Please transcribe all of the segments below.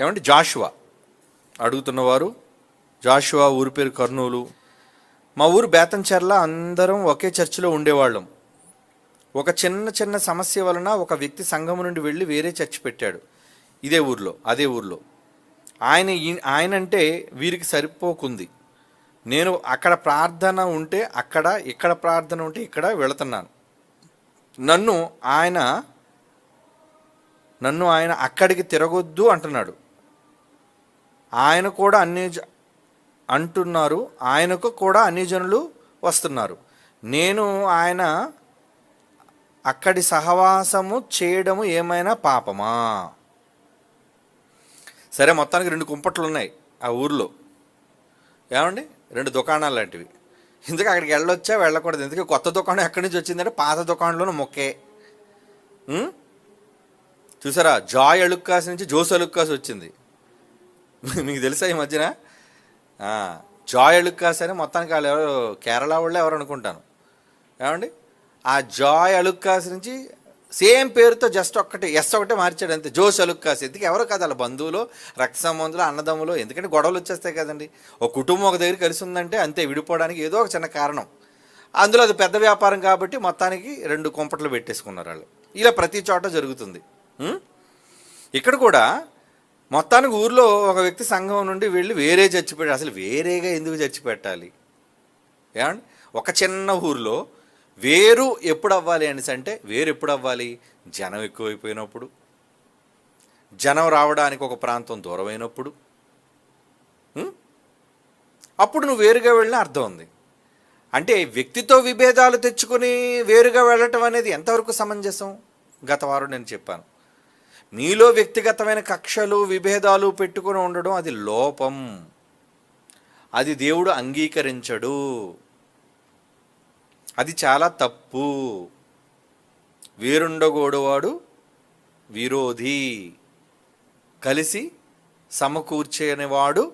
ఏమంటే జాషువా. అడుగుతున్నవారు జాషువా ఊరి పేరు కర్నూలు. మా ఊరు బేతంచెర్ల అందరం ఒకే చర్చిలో ఉండేవాళ్ళం. ఒక చిన్న చిన్న సమస్య వలన ఒక వ్యక్తి సంఘం నుండి వెళ్ళి వేరే చర్చి పెట్టాడు. ఇదే ఊర్లో అదే ఊర్లో. ఆయన ఈ- ఆయన అంటే వీరికి సరిపోకుంది. నేను అక్కడ ప్రార్థన ఉంటే అక్కడ ఇక్కడ ప్రార్థన ఉంటే ఇక్కడ వెళుతున్నాను. నన్ను ఆయన నన్ను ఆయన అక్కడికి తిరగొద్దు అంటున్నాడు. ఆయన కూడా అన్ని జ- అంటున్నారు. ఆయనకు కూడా అన్ని జనులు వస్తున్నారు. నేను ఆయన అక్కడి సహవాసము చేయడము ఏమైనా పాపమా? సరే మొత్తానికి రెండు కుంపట్లు ఉన్నాయి ఆ ఊర్లో. ఏమండి? రెండు దుకాణాలు లాంటివి. ఇందుకు అక్కడికి వెళ్ళొచ్చా వెళ్ళకూడదు? ఎందుకు కొత్త దుకాణం ఎక్కడి నుంచి వచ్చిందంటే పాత దుకాణంలోనూ మొక్కే. చూసారా? జాయ్ అలుక్కాస్ నుంచి జోస్ అలుక్కాస్ వచ్చింది. మీకు తెలుసా ఈ మధ్యన? జాయ్ అలుక్కాస్ అని మొత్తానికి వాళ్ళు ఎవరు కేరళ వాళ్ళే ఎవరు అనుకుంటాను. ఏమండి? ఆ జాయ్ అలుక్కాస్ నుంచి సేమ్ పేరుతో జస్ట్ ఒక్కటి ఎస్ ఒకటే మార్చాడు అంతే. జోస్ అలుక్కాస్. ఎందుకు? ఎవరు కాదు వాళ్ళ బంధువులు రక్త సంబంధులు అన్నదమ్ములు ఎందుకంటే గొడవలు వచ్చేస్తాయి కదండి. ఒక కుటుంబం ఒక దగ్గర కలిసి ఉందంటే అంతే విడిపోవడానికి ఏదో ఒక చిన్న కారణం. అందులో అది పెద్ద వ్యాపారం కాబట్టి మొత్తానికి రెండు కుంపట్లు పెట్టేసుకున్నారు వాళ్ళు. ఇలా ప్రతి చోట జరుగుతుంది. ఇక్కడ కూడా మొత్తానికి ఊర్లో ఒక వ్యక్తి సంఘం నుండి వెళ్ళి వేరే చర్చి అసలు వేరేగా ఎందుకు చచ్చిపెట్టాలి ఏమండి? ఒక చిన్న ఊర్లో వేరు ఎప్పుడు అవ్వాలి అనేసి అంటే వేరు ఎప్పుడు అవ్వాలి? జనం ఎక్కువైపోయినప్పుడు. జనం రావడానికి ఒక ప్రాంతం దూరమైనప్పుడు. అప్పుడు నువ్వు వేరుగా వెళ్ళిన అర్థం ఉంది. అంటే వ్యక్తితో విభేదాలు తెచ్చుకొని వేరుగా వెళ్ళటం అనేది ఎంతవరకు సమంజసం? గత వారం నేను చెప్పాను. మీలో వ్యక్తిగతమైన కక్షలు విభేదాలు పెట్టుకొని ఉండడం అది లోపం. అది దేవుడు అంగీకరించడు. అది చాలా తప్పు. వీరుండగోడువాడు విరోధి. కలిసి సమకూర్చేనివాడు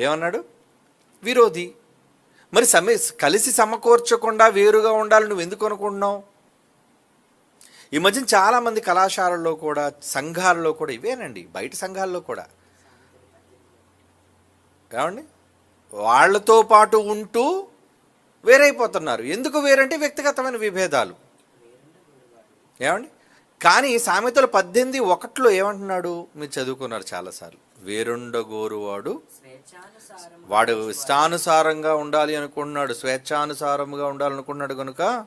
ఏమన్నాడు? విరోధి. మరి సమ కలిసి సమకూర్చకుండా వేరుగా ఉండాలి నువ్వు ఎందుకు అనుకుంటున్నావు? ఈ మధ్య చాలామంది కళాశాలల్లో కూడా సంఘాల్లో కూడా ఇవేనండి బయట సంఘాల్లో కూడా. ఏమండి? వాళ్ళతో పాటు ఉంటూ వేరైపోతున్నారు. ఎందుకు వేరంటే వ్యక్తిగతమైన విభేదాలు. ఏమండి? కానీ సామెతలు పద్దెనిమిది ఒకటిలో ఏమంటున్నాడు? మీరు చదువుకున్నారు చాలాసార్లు. వేరుండగోరువాడు వాడు ఇష్టానుసారంగా ఉండాలి అనుకున్నాడు స్వేచ్ఛానుసారంగా ఉండాలనుకున్నాడు కనుక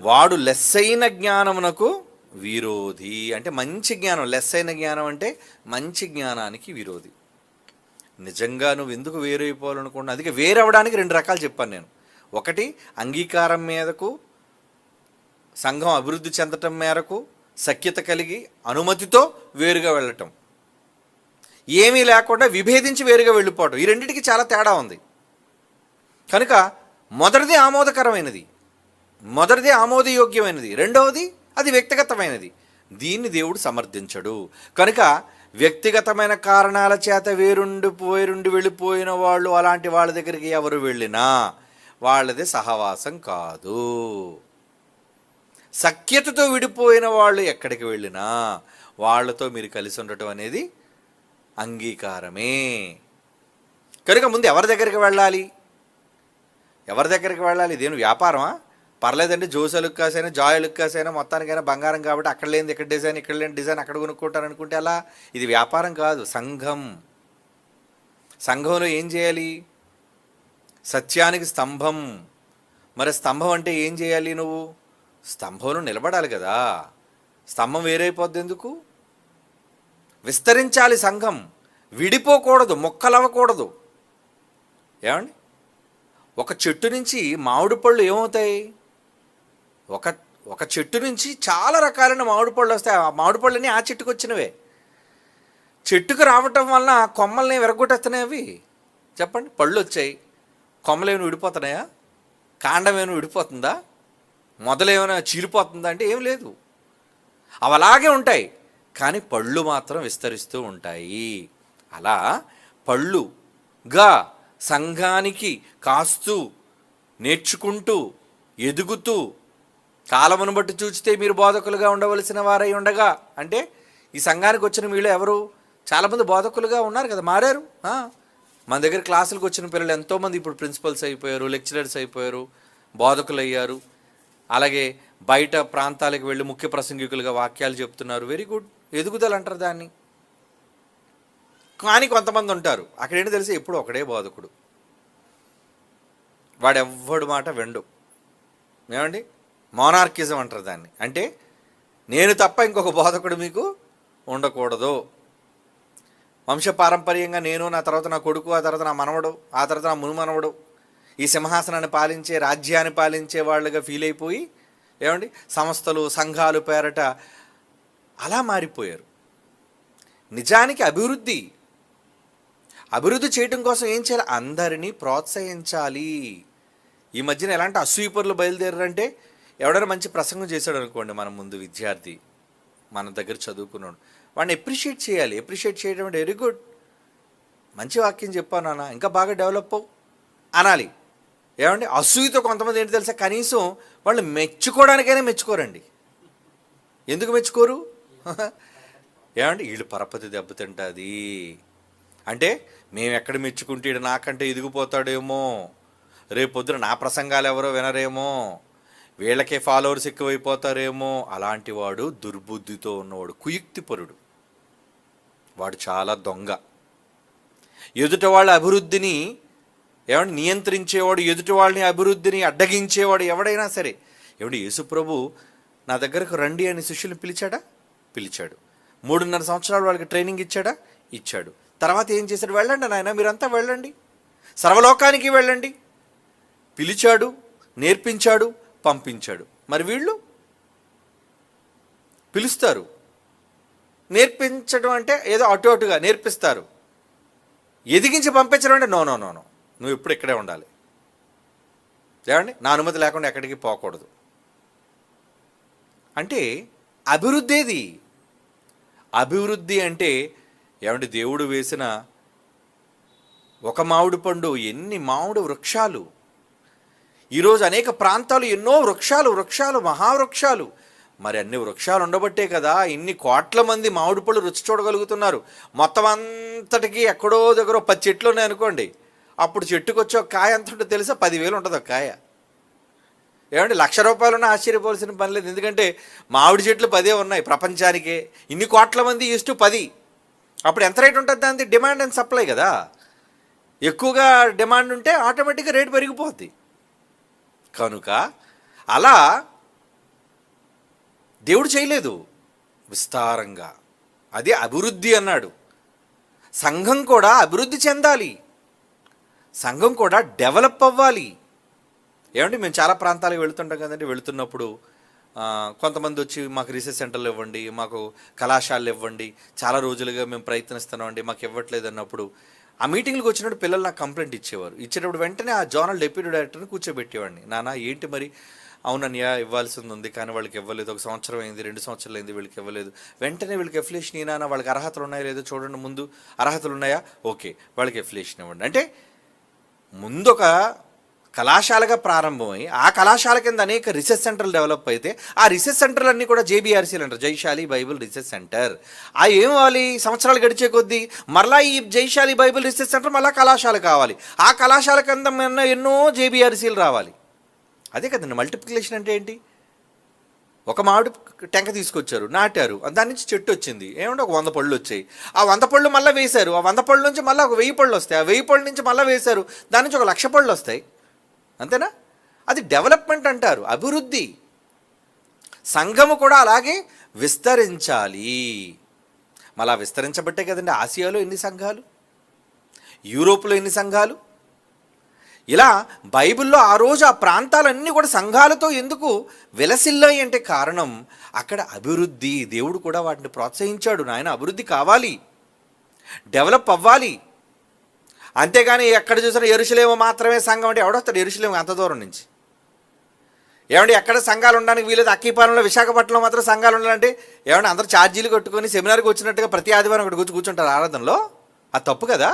వాడు లెస్ అయిన వాడు లెస్సైన జ్ఞానమునకు విరోధి. అంటే మంచి జ్ఞానం. లెస్ అయిన జ్ఞానం అంటే మంచి జ్ఞానానికి విరోధి. నిజంగా నువ్వు ఎందుకు వేరైపోవాలనుకుంటున్నా అందుకే వేరవడానికి రెండు రకాలు చెప్పాను నేను. ఒకటి అంగీకారం మీదకు సంఘం అభివృద్ధి చెందటం మేరకు సఖ్యత కలిగి అనుమతితో వేరుగా వెళ్ళటం. ఏమీ లేకుండా విభేదించి వేరుగా వెళ్ళిపోవటం. ఈ రెండింటికి చాలా తేడా ఉంది. కనుక మొదటిది ఆమోదకరమైనది. మొదటిది ఆమోదయోగ్యమైనది రెండవది అది వ్యక్తిగతమైనది. దీన్ని దేవుడు సమర్థించడు. కనుక వ్యక్తిగతమైన కారణాల చేత వేరుండి వేరుండి వెళ్ళిపోయిన వాళ్ళు అలాంటి వాళ్ళ దగ్గరికి ఎవరు వెళ్ళినా వాళ్ళది సహవాసం కాదు. సఖ్యతతో విడిపోయిన వాళ్ళు ఎక్కడికి వెళ్ళినా వాళ్ళతో మీరు కలిసి ఉండటం అనేది అంగీకారమే. కనుక ముందు ఎవరి దగ్గరికి వెళ్ళాలి? ఎవరి దగ్గరికి వెళ్ళాలి? దేని వ్యాపారమా? పర్లేదండి జోస్ లుక్ అయినా జాయ్ లుక్ అయినా మొత్తానికైనా బంగారం కాబట్టి అక్కడ లేనిది ఇక్కడ డిజైన్ ఇక్కడ లేని డిజైన్ అక్కడ కొనుక్కుంటారు అనుకుంటే అలా ఇది వ్యాపారం కాదు సంఘం. సంఘంలో ఏం చేయాలి? సత్యానికి స్తంభం. మరి స్తంభం అంటే ఏం చేయాలి నువ్వు? స్తంభంలో నిలబడాలి కదా. స్తంభం వేరైపోద్ది ఎందుకు? విస్తరించాలి సంఘం. విడిపోకూడదు మొక్కలవ్వకూడదు. ఏమండి? ఒక చెట్టు నుంచి మామిడి పళ్ళు ఏమవుతాయి? ఒక ఒక చెట్టు నుంచి చాలా రకాలైన మామిడి పళ్ళు వస్తాయి. ఆ మామిడి పళ్ళని ఆ చెట్టుకు వచ్చినవే. చెట్టుకు రావటం వలన కొమ్మల్ని విరగొట్టేస్తున్నాయి అవి. చెప్పండి పళ్ళు వచ్చాయి. కొమ్మలు ఏమైనా విడిపోతున్నాయా? కాండం ఏమైనా విడిపోతుందా? మొదలేమైనా చీలిపోతుందా అంటే ఏం లేదు. అవి అలాగే ఉంటాయి కానీ పళ్ళు మాత్రం విస్తరిస్తూ ఉంటాయి. అలా పళ్ళుగా సంఘానికి కాస్తూ నేర్చుకుంటూ ఎదుగుతూ కాలమును బట్టి చూచితే మీరు బోధకులుగా ఉండవలసిన వారై ఉండగా. అంటే ఈ సంఘానికి వచ్చిన వీళ్ళు ఎవరు? చాలామంది బోధకులుగా ఉన్నారు కదా మారారు. మన దగ్గర క్లాసులకు వచ్చిన పిల్లలు ఎంతోమంది ఇప్పుడు ప్రిన్సిపల్స్ అయిపోయారు లెక్చరర్స్ అయిపోయారు బోధకులు అయ్యారు అలాగే బయట ప్రాంతాలకు వెళ్ళి ముఖ్య ప్రసంగికులుగా వాక్యాలు చెప్తున్నారు. వెరీ గుడ్ ఎదుగుదల అంటారు దాన్ని. కానీ కొంతమంది ఉంటారు. అక్కడేంటి తెలిసి ఎప్పుడు ఒకడే బోధకుడు. వాడెవ్వడు మాట వెండు. ఏమండి? మోనార్కిజం అంటారు దాన్ని. అంటే నేను తప్ప ఇంకొక బోధకుడు మీకు ఉండకూడదు. వంశపారంపర్యంగా నేను నా తర్వాత నా కొడుకు ఆ తర్వాత నా మనవడు ఆ తర్వాత నా మునుమనవడు ఈ సింహాసనాన్ని పాలించే రాజ్యాన్ని పాలించే వాళ్ళుగా ఫీల్ అయిపోయి ఏమండి? సంస్థలు సంఘాలు పేరట అలా మారిపోయారు. నిజానికి అభివృద్ధి అభివృద్ధి చేయడం కోసం ఏం చేయాలి? అందరినీ ప్రోత్సహించాలి. ఈ మధ్యన ఎలాంటి అసూయపరులు బయలుదేరారంటే ఎవడైనా మంచి ప్రసంగం చేశాడు అనుకోండి మన ముందు విద్యార్థి మన దగ్గర చదువుకున్నాడు వాడిని ఎప్రిషియేట్ చేయాలి. ఎప్రిషియేట్ చేయడం అంటే వెరీ గుడ్ మంచి వాక్యం చెప్పాను అన్న ఇంకా బాగా డెవలప్ అవు అనాలి. ఏమండి? అసూయతో కొంతమంది ఏంటి తెలుసా? కనీసం వాళ్ళు మెచ్చుకోవడానికైనా మెచ్చుకోరండి. ఎందుకు మెచ్చుకోరు? ఏమండి? వీళ్ళు పరపతి దెబ్బతింటుంది అంటే మేము ఎక్కడ మెచ్చుకుంటే నాకంటే ఎదిగిపోతాడేమో? రేపొద్దున నా ప్రసంగాలు ఎవరో వినరేమో? వీళ్ళకే ఫాలోవర్స్ ఎక్కువైపోతారేమో అలాంటి వాడు దుర్బుద్ధితో ఉన్నవాడు కుయుక్తిపరుడు. వాడు చాలా దొంగ. ఎదుట వాళ్ళ అభివృద్ధిని ఏమంటే నియంత్రించేవాడు ఎదుటి వాళ్ళని అభివృద్ధిని అడ్డగించేవాడు ఎవడైనా సరే. ఏమంటే యేసుప్రభు నా దగ్గరకు రండి అని శిష్యుని పిలిచాడా? పిలిచాడు. మూడున్నర సంవత్సరాలు వాళ్ళకి ట్రైనింగ్ ఇచ్చాడా? ఇచ్చాడు. తర్వాత ఏం చేశాడు? వెళ్ళండి నాయన మీరంతా వెళ్ళండి. సర్వలోకానికి వెళ్ళండి. పిలిచాడు నేర్పించాడు పంపించాడు. మరి వీళ్ళు? పిలుస్తారు. నేర్పించడం అంటే ఏదో అటు అటుగా నేర్పిస్తారు. ఎదిగించి పంపించడం అంటే నో నో నో నో. నువ్వు ఇప్పుడు ఇక్కడే ఉండాలి. ఏమండి? నా అనుమతి లేకుండా ఎక్కడికి పోకూడదు. అంటే అభివృద్ధి ఏది అభివృద్ధి అంటే ఏమంటే దేవుడు వేసిన ఒక మామిడి పండు ఎన్ని మామిడి వృక్షాలు. ఈరోజు అనేక ప్రాంతాలు ఎన్నో వృక్షాలు వృక్షాలు మహావృక్షాలు. మరి అన్ని వృక్షాలు ఉండబట్టే కదా ఇన్ని కోట్ల మంది మామిడి పళ్ళు రుచి చూడగలుగుతున్నారు. మొత్తం అంతటికి ఎక్కడో దగ్గర పది చెట్లు ఉన్నాయి అనుకోండి. అప్పుడు చెట్టుకు వచ్చే కాయ ఎంత ఉంటుందో తెలుసా? పదివేలు ఉంటుంది ఒక కాయ. ఏమంటే లక్ష రూపాయలున్న ఆశ్చర్యపోవాల్సిన పని లేదు. ఎందుకంటే మామిడి చెట్లు పదే ఉన్నాయి ప్రపంచానికే. ఇన్ని కోట్ల మంది ఈస్ట్ పది. అప్పుడు ఎంత రేట్ ఉంటుంది దాని డిమాండ్ అండ్ సప్లై కదా. ఎక్కువగా డిమాండ్ ఉంటే ఆటోమేటిక్గా రేటు పెరిగిపోద్ది. కనుక అలా దేవుడు చేయలేదు. విస్తారంగా. అదే అభివృద్ధి అన్నాడు. సంఘం కూడా అభివృద్ధి చెందాలి. సంఘం కూడా డెవలప్ అవ్వాలి. ఏమంటే మేము చాలా ప్రాంతాలకు వెళుతుంటాం కదండి. వెళుతున్నప్పుడు కొంతమంది వచ్చి మాకు రీసెర్చ్ సెంటర్లు ఇవ్వండి మాకు కళాశాలలు ఇవ్వండి చాలా రోజులుగా మేము ప్రయత్నిస్తున్నాం అండి మాకు ఇవ్వట్లేదు అన్నప్పుడు ఆ మీటింగ్లకు వచ్చినప్పుడు పిల్లలు నాకు కంప్లైంట్ ఇచ్చేవారు. ఇచ్చేటప్పుడు వెంటనే ఆ జోనల్ డెప్యూటీ డైరెక్టర్ని కూర్చోబెట్టేవాడిని. నాన్న ఏంటి మరి? అవునన్నయ్య ఇవ్వాల్సింది ఉంది కానీ వాళ్ళకి ఇవ్వలేదు. ఒక సంవత్సరం అయింది రెండు సంవత్సరాలు అయింది వీళ్ళకి ఇవ్వలేదు. వెంటనే వీళ్ళకి ఎఫ్లేషన్ నాన్న వాళ్ళకి అర్హతలు ఉన్నాయా లేదో చూడండి ముందు. అర్హతలు ఉన్నాయా? ఓకే వాళ్ళకి ఎఫ్లేషన్ ఇవ్వండి. అంటే ముందు ఒక కళాశాలగా ప్రారంభమై ఆ కళాశాల కింద అనేక రీసెర్చ్ సెంటర్లు డెవలప్ అయితే ఆ రీసెర్చ్ సెంటర్లు అన్నీ కూడా జేబీఆర్సీలు అంటారు. జైశాలి బైబిల్ రీసెర్చ్ సెంటర్ ఆ ఏం అవ్వాలి సంవత్సరాలు గడిచే కొద్దీ మరలా ఈ జైశాలి బైబిల్ రీసెర్చ్ సెంటర్ మళ్ళీ కళాశాల కావాలి. ఆ కళాశాల కింద ఎన్నో జేబీఆర్సీలు రావాలి. అదే కదండి మల్టిప్లికేషన్ అంటే ఏంటి? ఒక మామిడి టెంక తీసుకొచ్చారు నాటారు దాని నుంచి చెట్టు వచ్చింది. ఏమంటే ఒక వంద పళ్ళు వచ్చాయి. ఆ వంద పళ్ళు మళ్ళీ వేశారు. ఆ వంద పళ్ళు నుంచి మళ్ళీ ఒక వెయ్యి పళ్ళు వస్తాయి. ఆ వెయ్యి పళ్ళు నుంచి మళ్ళీ వేశారు. దాని నుంచి ఒక లక్ష పళ్ళు వస్తాయి. అంతేనా? అది డెవలప్మెంట్ అంటారు అభివృద్ధి. సంఘము కూడా అలాగే విస్తరించాలి. మళ్ళా విస్తరించబట్టే కదండి ఆసియాలో ఎన్ని సంఘాలు? యూరోప్లో ఎన్ని సంఘాలు? ఇలా బైబిల్లో ఆ రోజు ఆ ప్రాంతాలన్నీ కూడా సంఘాలతో ఎందుకు విలసిల్లాయి అంటే కారణం అక్కడ అభివృద్ధి దేవుడు కూడా వాటిని ప్రోత్సహించాడు నాయన అభివృద్ధి కావాలి. డెవలప్ అవ్వాలి. అంతేగాని ఎక్కడ చూసినా ఎరుసలేము మాత్రమే సంఘం అంటే ఎవడొస్తాడు ఎరుసలేము అంత దూరం నుంచి. ఏమంటే ఎక్కడ సంఘాలు ఉండడానికి వీలేదు? అక్కీపాలెంలో విశాఖపట్నంలో మాత్రం సంఘాలు ఉండాలంటే ఏమంటే అందరూ ఛార్జీలు కట్టుకొని సెమినార్కి వచ్చినట్టుగా ప్రతి ఆదివారం ఒకటి కూర్చు కూర్చుంటారు ఆరాధనలో? అది తప్పు కదా?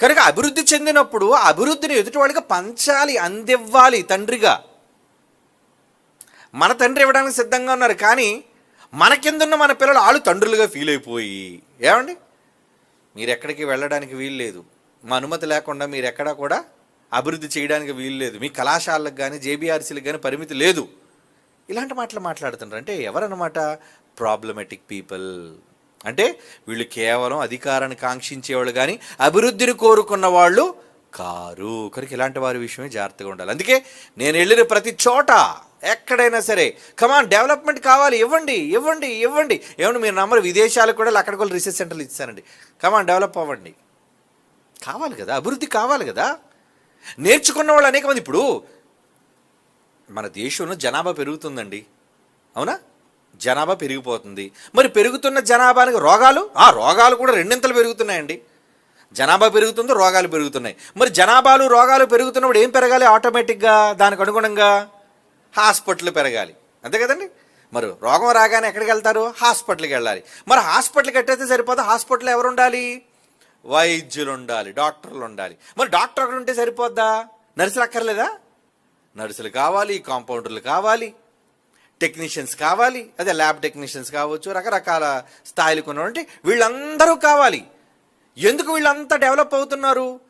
కనుక అభివృద్ధి చెందినప్పుడు అభివృద్ధిని ఎదుటివాడికి పంచాలి అందివ్వాలి తండ్రిగా. మన తండ్రి ఇవ్వడానికి సిద్ధంగా ఉన్నారు కానీ మన కిందున్న మన పిల్లలు ఆళ్ళు తండ్రులుగా ఫీల్ అయిపోయి. ఏమండి? మీరెక్కడికి వెళ్ళడానికి వీలు లేదు. మా అనుమతి లేకుండా మీరెక్కడా కూడా అభివృద్ధి చేయడానికి వీలు లేదు. మీ కళాశాలకు కానీ జేబీఆర్సీలకు కానీ పరిమితి లేదు. ఇలాంటి మాటలు మాట్లాడుతున్నారు అంటే ఎవరన్నమాట? ప్రాబ్లమెటిక్ పీపుల్ అంటే వీళ్ళు కేవలం అధికారాన్ని కాంక్షించేవాళ్ళు కానీ అభివృద్ధిని కోరుకున్న వాళ్ళు కారు. కనుక ఇలాంటి వారి విషయమే జాగ్రత్తగా ఉండాలి. అందుకే నేను వెళ్ళిన ప్రతి చోట ఎక్కడైనా సరే. కమాన్ డెవలప్మెంట్ కావాలి. ఇవ్వండి ఇవ్వండి ఇవ్వండి. ఏమండి మీరు నంబర్ విదేశాలకు కూడా అక్కడికి కూడా రీసెర్చ్ సెంటర్లు ఇచ్చానండి కమాన్ డెవలప్ అవ్వండి. కావాలి కదా అభివృద్ధి కావాలి కదా. నేర్చుకున్న వాళ్ళు అనేక మంది ఇప్పుడు మన దేశంలో జనాభా పెరుగుతుందండి. అవునా? జనాభా పెరిగిపోతుంది. మరి పెరుగుతున్న జనాభానికి రోగాలు? ఆ రోగాలు కూడా రెండింతలు పెరుగుతున్నాయండి. జనాభా పెరుగుతుంది రోగాలు పెరుగుతున్నాయి. మరి జనాభాలు రోగాలు పెరుగుతున్నప్పుడు ఏం పెరగాలి? ఆటోమేటిక్గా దానికి అనుగుణంగా హాస్పిటల్ పెరగాలి. అంతే కదండి? మరి రోగం రాగానే ఎక్కడికి వెళ్తారు? హాస్పిటల్కి వెళ్ళాలి. మరి హాస్పిటల్కి కట్టయితే సరిపోతే హాస్పిటల్ ఎవరు ఉండాలి? వైద్యులు ఉండాలి డాక్టర్లు ఉండాలి. మరి డాక్టర్ అక్కడ ఉంటే సరిపోద్దా? నర్సులు అక్కర్లేదా? నర్సులు కావాలి కాంపౌండర్లు కావాలి టెక్నీషియన్స్ కావాలి అదే ల్యాబ్ టెక్నీషియన్స్ కావచ్చు రకరకాల స్థాయిలకు ఉన్నటువంటి వీళ్ళందరూ కావాలి. ఎందుకు వీళ్ళంతా డెవలప్ అవుతున్నారు?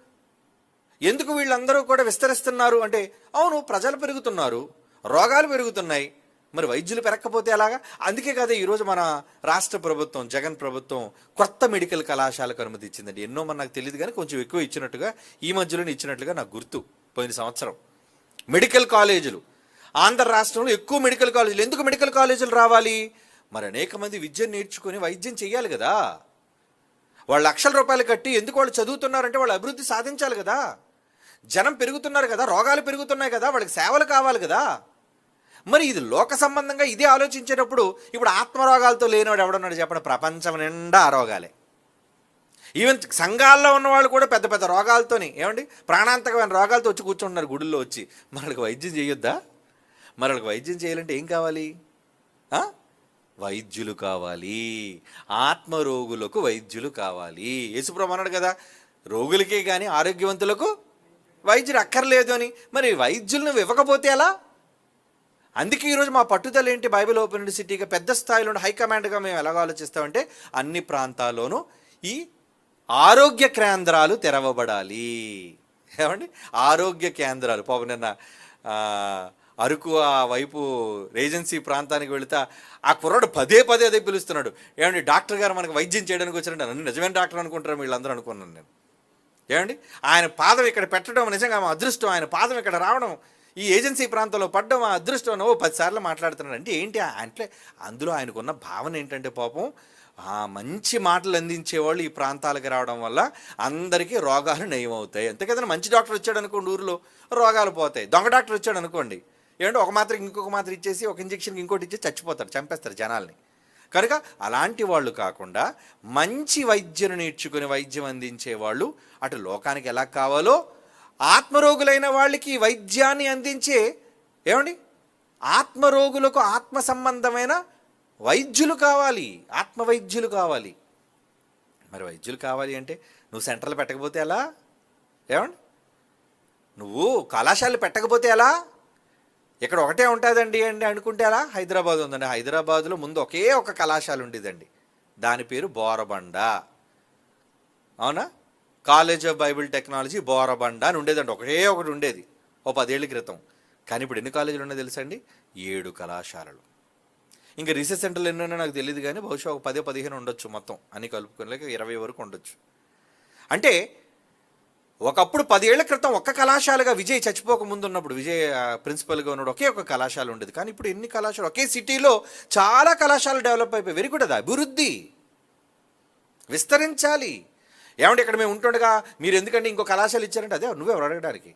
ఎందుకు వీళ్ళందరూ కూడా విస్తరిస్తున్నారు? అంటే అవును ప్రజలు పెరుగుతున్నారు. రోగాలు పెరుగుతున్నాయి. మరి వైద్యులు పెరగకపోతే ఎలాగా? అందుకే కదా ఈరోజు మన రాష్ట్ర ప్రభుత్వం జగన్ ప్రభుత్వం కొత్త మెడికల్ కళాశాలకు అనుమతి ఇచ్చిందండి. ఎన్నో మన నాకు తెలియదు కానీ కొంచెం ఎక్కువ ఇచ్చినట్టుగా ఈ మధ్యలోనే ఇచ్చినట్లుగా నాకు గుర్తు. పోయిన సంవత్సరం మెడికల్ కాలేజీలు. ఆంధ్ర రాష్ట్రంలో ఎక్కువ మెడికల్ కాలేజీలు. ఎందుకు మెడికల్ కాలేజీలు రావాలి? మరి అనేక మంది విద్యను నేర్చుకుని వైద్యం చేయాలి కదా. వాళ్ళు లక్షల రూపాయలు కట్టి ఎందుకు వాళ్ళు చదువుతున్నారంటే వాళ్ళు అభివృద్ధి సాధించాలి కదా. జనం పెరుగుతున్నారు కదా రోగాలు పెరుగుతున్నాయి కదా వాళ్ళకి సేవలు కావాలి కదా. మరి ఇది లోక సంబంధంగా ఇదే ఆలోచించేటప్పుడు ఇప్పుడు ఆత్మరోగాలతో లేనివాడు ఎవడన్నాడు చెప్పండి? ప్రపంచం నిండా ఆ రోగాలే. ఈవెన్ సంఘాల్లో ఉన్న వాళ్ళు కూడా పెద్ద పెద్ద రోగాలతోని ఏమండి? ప్రాణాంతకమైన రోగాలతో వచ్చి కూర్చుంటున్నారు గుడిలో వచ్చి. మనకు వైద్యం చేయొద్దా? మరి వైద్యం చేయాలంటే ఏం కావాలి? వైద్యులు కావాలి. ఆత్మ రోగులకు వైద్యులు కావాలి. యేసుప్రభు అన్నాడు కదా రోగులకే కానీ ఆరోగ్యవంతులకు వైద్యులు అక్కర్లేదు అని. మరి వైద్యులను ఇవ్వకపోతే ఎలా? అందుకే ఈరోజు మా పట్టుదల ఏంటి? బైబిల్ ఓపెన్ యూనివర్సిటీగా పెద్ద స్థాయిలో హైకమాండ్గా మేము ఎలాగ ఆలోచిస్తామంటే అన్ని ప్రాంతాల్లోనూ ఈ ఆరోగ్య కేంద్రాలు తెరవబడాలి. ఏమండి? ఆరోగ్య కేంద్రాలు. పాపం నిన్న అరకు ఆ వైపు రేజెన్సీ ప్రాంతానికి వెళితే ఆ కుర్రాడు పదే పదే అదే పిలుస్తున్నాడు. ఏమండి? డాక్టర్ గారు మనకు వైద్యం చేయడానికి వచ్చారంటే నన్ను నిజమైన డాక్టర్ అనుకుంటారు? వీళ్ళందరూ అనుకున్నాను నేను. ఏమండి? ఆయన పాదం ఇక్కడ పెట్టడం నిజంగా మా అదృష్టం. ఆయన పాదం ఇక్కడ రావడం ఈ ఏజెన్సీ ప్రాంతంలో పడ్డం ఆ అదృష్టం ఓ పదిసార్లు మాట్లాడుతున్నాడు అంటే ఏంటి అంటే అందులో ఆయనకున్న భావన ఏంటంటే పాపం ఆ మంచి మాటలు అందించేవాళ్ళు ఈ ప్రాంతాలకు రావడం వల్ల అందరికీ రోగాలు నయం అవుతాయి అంతే కదండి మంచి డాక్టర్ వచ్చాడు అనుకోండి ఊరిలో రోగాలు పోతాయి. దొంగ డాక్టర్ వచ్చాడు అనుకోండి. ఏంటంటే ఒక మాత్రం ఇంకొక మాత్రం ఇచ్చేసి ఒక ఇంజక్షన్కి ఇంకోటి ఇచ్చి చచ్చిపోతారు చంపేస్తారు జనాల్ని. కనుక అలాంటి వాళ్ళు కాకుండా మంచి వైద్యులు నేర్చుకుని వైద్యం అందించే వాళ్ళు అటు లోకానికి ఎలా కావాలో ఆత్మరోగులైన వాళ్ళకి వైద్యాన్ని అందించే ఏమండి? ఆత్మరోగులకు ఆత్మ సంబంధమైన వైద్యులు కావాలి ఆత్మ వైద్యులు కావాలి. మరి వైద్యులు కావాలి అంటే నువ్వు సెంటర్లు పెట్టకపోతే ఎలా? ఏమండి? నువ్వు కళాశాలలు పెట్టకపోతే ఎలా? ఇక్కడ ఒకటే ఉంటుందండి అండి అనుకుంటే ఎలా? హైదరాబాద్ ఉందండి. హైదరాబాద్లో ముందు ఒకే ఒక కళాశాల ఉండేదండి. దాని పేరు బోరబండ. అవునా? College of Bible technology Borabanda అని ఉండేదండి. ఒకటే ఒకటి ఉండేది. ఓ పదేళ్ళ క్రితం. కానీ ఇప్పుడు ఎన్ని కాలేజీలు ఉన్నాయో తెలుసా అండి? ఏడు కళాశాలలు. ఇంకా రీసెర్చ్ సెంటర్లు ఎన్ని ఉన్నాయో నాకు తెలియదు కానీ బహుశా ఒక పదే పదిహేను ఉండొచ్చు మొత్తం. అన్ని కలుపుకొని ఇరవై వరకు ఉండొచ్చు. అంటే ఒకప్పుడు పదేళ్ళ క్రితం ఒక్క కళాశాలగా విజయ్ చచ్చిపోక ముందు ఉన్నప్పుడు విజయ్ ప్రిన్సిపల్గా ఉన్నాడు ఒకే ఒక కళాశాల ఉండేది. కానీ ఇప్పుడు ఎన్ని కళాశాలలు? ఒకే సిటీలో చాలా కళాశాలలు డెవలప్ అయిపోయి వెరీ గుడ్ అది అభివృద్ధి. విస్తరించాలి. ఏమంటే ఇక్కడ మేము ఉంటుండగా మీరు ఎందుకంటే ఇంకో కళాశాల ఇచ్చారంటే అదే నువ్వెవరు అడగడానికి?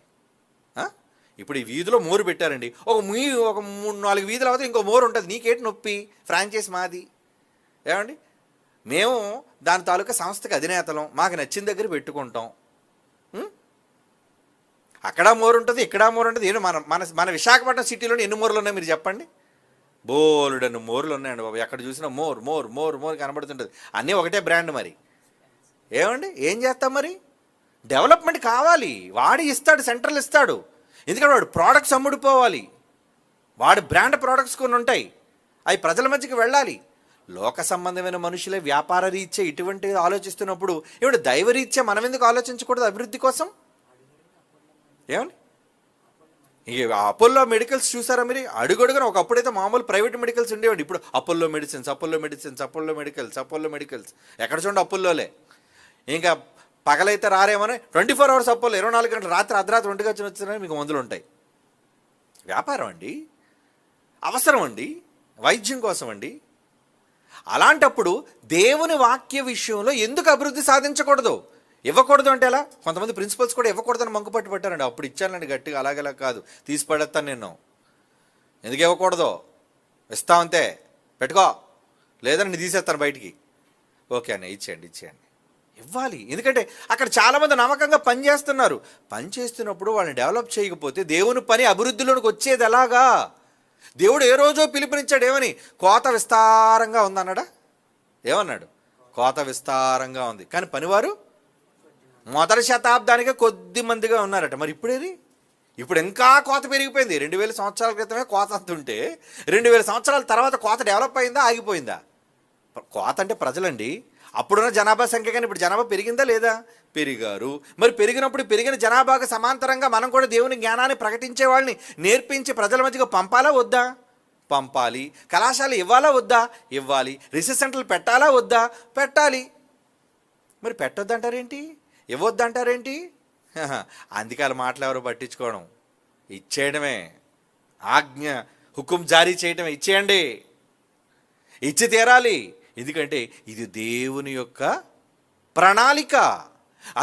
ఇప్పుడు ఈ వీధిలో మోరు పెట్టారండి. ఒక మీ ఒక మూడు నాలుగు వీధుల అవతల ఇంకో మోరు ఉంటుంది. నీకేటి నొప్పి? ఫ్రాంచైజ్ మాది. ఏమండి? మేము దాని తాలూకా సంస్థకి అధినేతలం. మాకు నచ్చిన దగ్గర పెట్టుకుంటాం. అక్కడ మోరు ఉంటుంది ఇక్కడ మోరు ఉంటుంది. ఏను మన మన మన విశాఖపట్నం సిటీలో ఎన్ని మోర్లు ఉన్నాయి మీరు చెప్పండి? బోలుడన్ను మోర్లు ఉన్నాయండి బాబు. ఎక్కడ చూసినా మోర్ మోర్ మోర్ మోర్ కనబడుతుంటుంది. అన్నీ ఒకటే బ్రాండ్ మరి. ఏమండి? ఏం చేస్తాం మరి? డెవలప్మెంట్ కావాలి. వాడి ఇస్తాడు సెంట్రల్ ఇస్తాడు. ఎందుకంటే వాడు ప్రోడక్ట్స్ అమ్ముడుపోవాలి. వాడు బ్రాండ్ ప్రోడక్ట్స్ కొన్ని ఉంటాయి. అవి ప్రజల మధ్యకి వెళ్ళాలి. లోక సంబంధమైన మనుషులే వ్యాపార రీత్యా ఇటువంటి ఆలోచిస్తున్నప్పుడు ఇప్పుడు దైవరీత్యా మనం ఎందుకు ఆలోచించకూడదు అభివృద్ధి కోసం? ఏమని ఈ అపోలో మెడికల్స్ చూసారా మీరు? అడుగడుగున ఒకప్పుడైతే మామూలు ప్రైవేట్ మెడికల్స్ ఉండేవాడు. ఇప్పుడు Apollo medicines Apollo medicines Apollo medicals Apollo medicals. ఎక్కడ చూడండి అపోల్లోలే ఇంకా పగలైతే రారేమని ట్వంటీ ఫోర్ అవర్స్ అపోలో ఇరవై నాలుగు గంటలు రాత్రి అర్ధరాత్రి ఒంటికి వచ్చిన వచ్చినా మీకు మందులు ఉంటాయి. వ్యాపారం అండి. అవసరం అండి. వైద్యం కోసం అండి. అలాంటప్పుడు దేవుని వాక్య విషయంలో ఎందుకు అభివృద్ధి సాధించకూడదు? ఇవ్వకూడదు అంటే ఎలా? కొంతమంది ప్రిన్సిపల్స్ కూడా ఇవ్వకూడదని మంకుపట్టు పెట్టారండి. అప్పుడు ఇచ్చానండి గట్టిగా అలాగేలా కాదు. తీసి పడేస్తాను నేను ఎందుకు ఇవ్వకూడదు? ఇస్తామంతే పెట్టుకో. లేదని తీసేస్తాను బయటికి. ఓకే అన్న ఇచ్చేయండి ఇచ్చేయండి. ఇవ్వాలి. ఎందుకంటే అక్కడ చాలామంది నమ్మకంగా పనిచేస్తున్నారు పని చేస్తున్నప్పుడు వాళ్ళని డెవలప్ చేయకపోతే దేవుని పని అభివృద్ధిలోనికి వచ్చేది ఎలాగా? దేవుడు ఏ రోజో పిలుపునిచ్చాడు ఏమని కోత విస్తారంగా ఉందన్నాడా? ఏమన్నాడు? కోత విస్తారంగా ఉంది. కానీ పనివారు మొదటి శతాబ్దానికి కొద్ది మందిగా ఉన్నారట. మరి ఇప్పుడేది? ఇప్పుడు ఇంకా కోత పెరిగిపోయింది. రెండు వేల సంవత్సరాల క్రితమే కోత అంతుంటే రెండు వేల సంవత్సరాల తర్వాత కోత డెవలప్ అయిందా? ఆగిపోయిందా? కోత అంటే ప్రజలండి. అప్పుడున్న జనాభా సంఖ్య కానీ ఇప్పుడు జనాభా పెరిగిందా లేదా? పెరిగారు. మరి పెరిగినప్పుడు పెరిగిన జనాభాకు సమాంతరంగా మనం కూడా దేవుని జ్ఞానాన్ని ప్రకటించే వాళ్ళని నేర్పించి ప్రజల మధ్యగా పంపాలా వద్దా? పంపాలి. కళాశాల ఇవ్వాలా వద్దా? ఇవ్వాలి. రీసెర్చ్ సెంటర్లు పెట్టాలా వద్దా? పెట్టాలి. మరి పెట్టొద్దంటారేంటి? ఇవ్వద్దంటారేంటి? అందుకే వాళ్ళ మాటలు ఎవరు పట్టించుకోవడం. ఇచ్చేయడమే. ఆజ్ఞ హుకుం జారీ చేయడమే ఇచ్చేయండి. ఇచ్చి తీరాలి. ఎందుకంటే ఇది దేవుని యొక్క ప్రణాళిక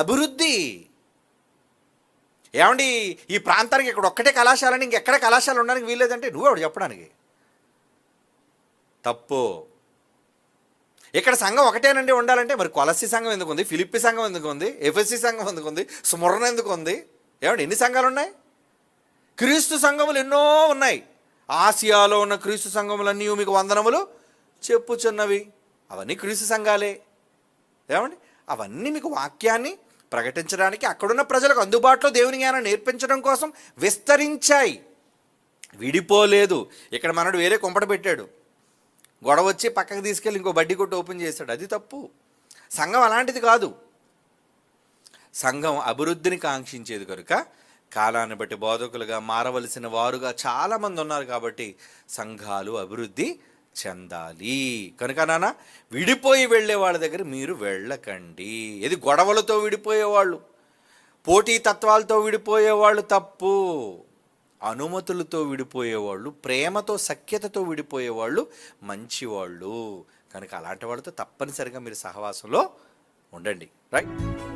అభివృద్ధి. ఏమండి ఈ ప్రాంతానికి ఇక్కడ ఒక్కటే కళాశాలని ఇంకెక్కడ కళాశాల ఉండడానికి వీల్లేదంటే నువ్వెవడు చెప్పడానికి? తప్పు. ఇక్కడ సంఘం ఒకటేనండి ఉండాలంటే మరి కొలసి సంఘం ఎందుకు ఉంది ఫిలిప్పి సంఘం ఎందుకు ఉంది ఎఫ్ఎస్సి సంఘం ఎందుకు ఉంది స్మరణ ఎందుకు ఉంది ఏమండి ఎన్ని సంఘాలు ఉన్నాయి క్రీస్తు సంఘములు ఎన్నో ఉన్నాయి. ఆసియాలో ఉన్న క్రీస్తు సంఘములన్నీ మీకు వందనములు చెప్పుచున్నవి. అవన్నీ క్రీస్తు సంఘాలే. ఏమండి? అవన్నీ మీకు వాక్యాన్ని ప్రకటించడానికి అక్కడున్న ప్రజలకు అందుబాటులో దేవుని జ్ఞానం నేర్పించడం కోసం విస్తరించాయి. విడిపోలేదు. ఇక్కడ మనడు వేరే కొంపట పెట్టాడు. గొడవ వచ్చి పక్కకు తీసుకెళ్ళి ఇంకో బడ్డీ కొట్టు ఓపెన్ చేశాడు. అది తప్పు. సంఘం అలాంటిది కాదు. సంఘం అభివృద్ధిని కాంక్షించేది కనుక కాలాన్ని బట్టి బోధకులుగా మారవలసిన వారుగా చాలామంది ఉన్నారు కాబట్టి సంఘాలు అభివృద్ధి చెందాలి. కనుక నాన్న విడిపోయి వెళ్ళే వాళ్ళ దగ్గర మీరు వెళ్ళకండి. ఇది గొడవలతో విడిపోయేవాళ్ళు? పోటీ తత్వాలతో విడిపోయేవాళ్ళు తప్పు. అనుమతులతో విడిపోయేవాళ్ళు ప్రేమతో సఖ్యతతో విడిపోయేవాళ్ళు మంచివాళ్ళు. కనుక అలాంటి వాళ్ళతో తప్పనిసరిగా మీరు సహవాసంలో ఉండండి. రైట్